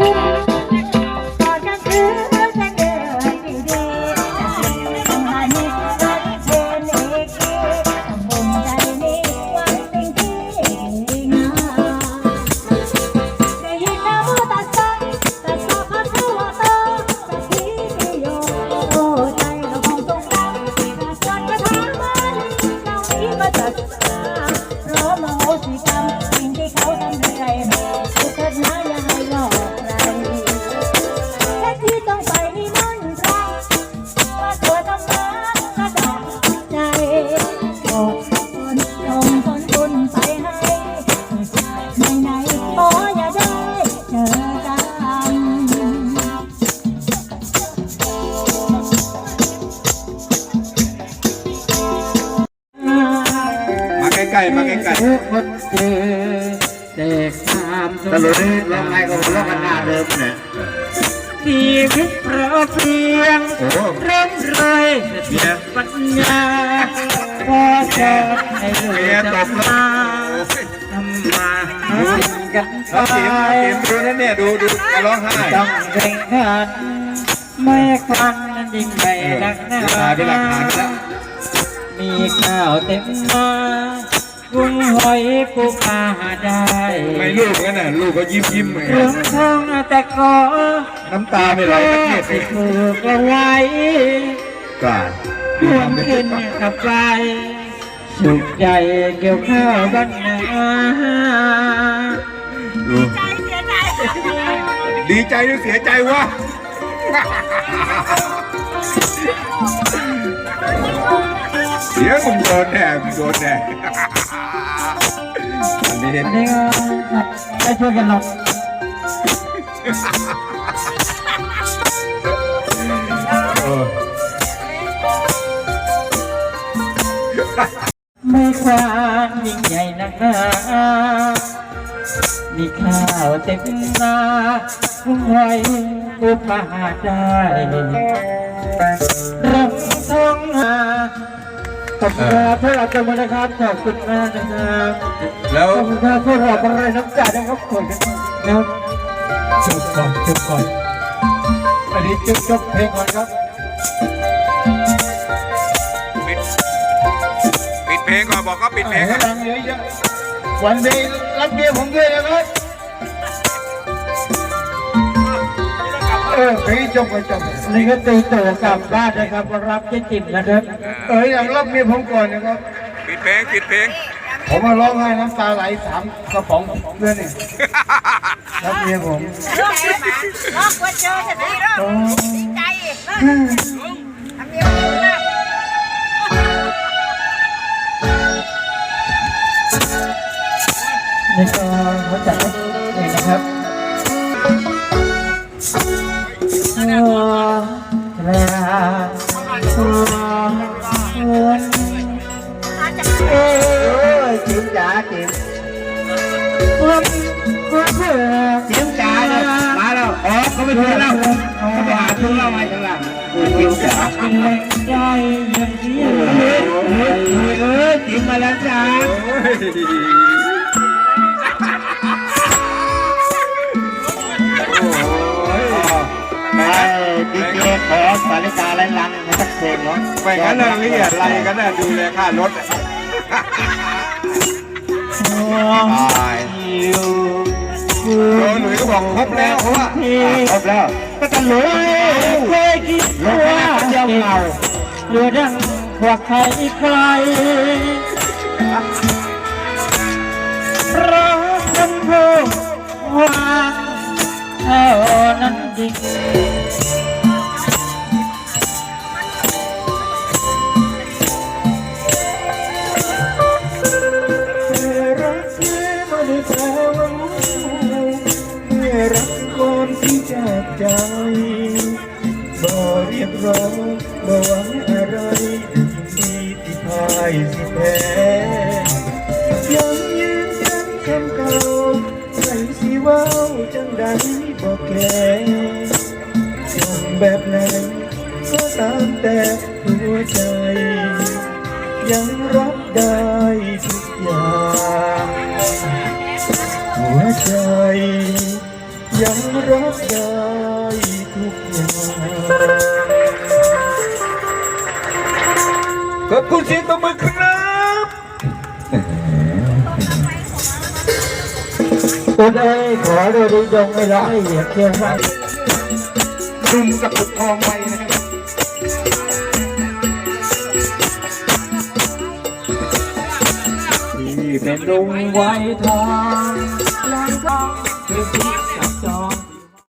คุ้ ล้ๆมาใกล้ทุกคนเจอเด็กตามๆตลกนี่ร้องไห้ก็ร้องกันหน้าเดิมเนี่ยชีวิตเราเพียงโอ้โหเริ่มเลยสติปัญญาพอจะให้รู้เมียตจับกแล้วมาโอ้ยทำมาหาสิ่งกันไปแล้วเสียงเสียงดูนะเนี่ยดูดูแกร้องไห้ต้องเร่งขัน ไม่ควันยิ่งใหญ่นักหนาถ่ายเป็นหลักฐานแล้ว มีข้าวเต็มมา กุ้งหอยปูปลาได้ไม่ลูกกันน่ะลูกก็ยิ้มยิ้มๆเลยเรื่องทองแต่ขอน้ำตาไม่ไหลตะเกียบไปถูกเอาไว้กาดรวมขึ้นกับไปสุขใจเกี่ยวข้าวบ้านนาดูดีใจหรือเสียใจวะเสียงมึงโดนแน่มึงโดนแน่ อันนี้อันนี้ก็ได้ช่วยกันหรอกเออไม่ความยิ่งใหญ่นักหนามีข้าวเต็มนากุ้งหอยปูปลาได้รับทองมา ขอบคุณครับพวกเราจะมานะครับ ขอบคุณมากนะครับแล้วขอบคุณครับพวกเราบรรยน้ำใจนะครับขอบคุณครับจบก่อนจบก่อน อันนี้จบจบเพลงก่อนครับ ปิดปิดเพลงก่อนบอกก็ปิดเพลงให้ก่อนดังเยอะๆวันนี้รับเมียผมด้วยนะครับ ออเพลงจบไปจบนี่ก็ตีโตกลับบ้านนะครับมารับเจ๊จิ๋มนะครับ เอออย่างรับเมียผมก่อนนะครับ ปิดเพลงปิดเพลง ผมมาร้องไห้น้ำตาไหลสามกระป๋องเพื่อนนี่รับเมียผมรอบมาลอกว่าเจอใช่ไหมรอบโอ้ใจทำเนีย เอ้ยจิ๋มจ๋าจิ๋มคนคนเพื่อจิ๋มจ๋าเนี่ยมาแล้วอ๋อเขาไปดูแล้วเขาไปหาทุนเรามาจังหวะจิ๋มจ๋าเป็นแรงจอย่างนี้เยเฮ้ยเฮ้ยจิ๋มมาแล้วจ้า ดีเจขอสาริกาและลังมาสักเพลงเนาะไม่งั้นน่ะเรียอะไรกันน่ะดูแลค่ารถตายโดนหนุ่ยก็บอกครบแล้วเพราะว่าครบแล้วก็ตะลุยเคยคิดว่าเจ้าเงาเรือดังกว่าใครใครรักมันพูดว่าเท่านั้นจริง จากใจบ่เรียกร้องบ่หวังอะไรมีที่พายสิแพ้ยังยืนยันคำเก่าใส่สิว้าวจังใดบอกแก่จงแบบไหนก็ตามแต่หัวใจ ยังรับได้ทุกอย่าง หัวใจ ยังรักได้ทุกอย่างขอบคุณเสียงตบมือครับคุณเอ้ขอโดูดิยงไม่ร้อยเหยียบเชียงไว้ดุมกับปุกทองไปนะครับที่เป็นดวงไว้ทองแรงทองเป็นที่จับจอง